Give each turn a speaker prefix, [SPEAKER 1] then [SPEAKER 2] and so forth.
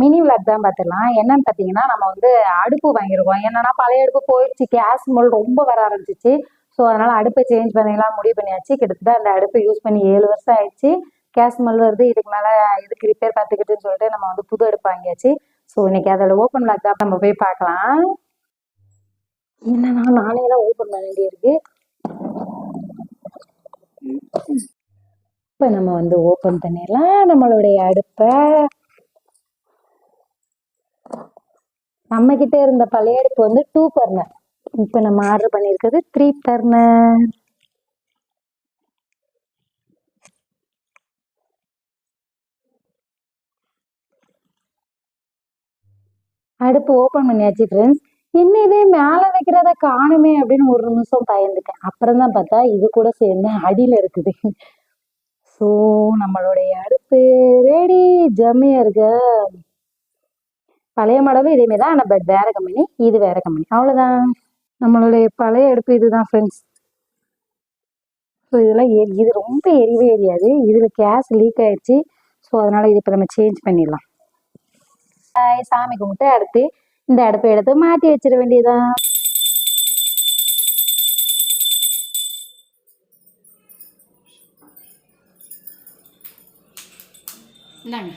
[SPEAKER 1] Mini vlog தான் பார்த்துடலாம் என்னன்னு பார்த்தீங்கன்னா நம்ம வந்து அடுப்பு வாங்கியிருக்கோம். என்னன்னா பழைய அடுப்பு போயிடுச்சு. கேஸ் ஸ்மெல் ரொம்ப வர ஆரம்பிச்சிச்சு. ஸோ அதனால அடுப்பை சேஞ்ச் பண்ணிக்கலாம் முடிவு பண்ணியாச்சு. கிட்டத்தட்ட அந்த அடுப்பை யூஸ் பண்ணி ஏழு வருஷம் ஆயிடுச்சு. கேஸ் ஸ்மெல் வருது. இதுக்கு மேலே இதுக்கு ரிப்பேர் பார்த்துக்கிட்டுன்னு சொல்லிட்டு நம்ம வந்து புது அடுப்பு வாங்கியாச்சு. ஸோ இன்னைக்கு அதோட ஓப்பன் விளாக் தான். நம்ம போய் பார்க்கலாம். என்னன்னா நானே தான் ஓப்பன் பண்ண வேண்டியிருக்கு. இப்போ நம்ம வந்து ஓப்பன் பண்ணிடலாம். நம்மளுடைய அடுப்பை. நம்ம கிட்ட இருந்த பழைய அடுப்பு வந்து டூ பர்னர் இப்போ நம்ம ஆர்டர் பண்ணியிருக்கிறது த்ரீ பர்னர் அடுப்பு ஓப்பன் பண்ணியாச்சு ஃப்ரெண்ட்ஸ் என்ன இதே மேலே வைக்கிறத காணுமே அப்படின்னு ஒரு நிமிஷம் பயந்துட்டேன். அப்புறம் தான் பார்த்தா இது கூட சேர்ந்து அடியில் இருக்குது. ஸோ நம்மளுடைய அடுப்பு ரெடி ஜம்மியாக இருக்கு. பழைய மாடலும் இதேமாரி தான். ஆனால் பட் வேறு கம்பெனி இது வேறு கம்பெனி அவ்வளோதான் நம்மளுடைய பழைய அடுப்பு இதுதான் ஃப்ரெண்ட்ஸ் ஸோ இதெல்லாம் எரி இது ரொம்ப எரியவே எரியாது. இதில் கேஸ் லீக் ஆயிடுச்சு. ஸோ அதனால் இது இப்போ நம்ம சேஞ்ச் பண்ணிடலாம். சாமி கும்பிட்டு அடுத்து இந்த அடுப்பை எடுத்து மாற்றி வச்சிட வேண்டியதுதான்.
[SPEAKER 2] இந்தாங்க.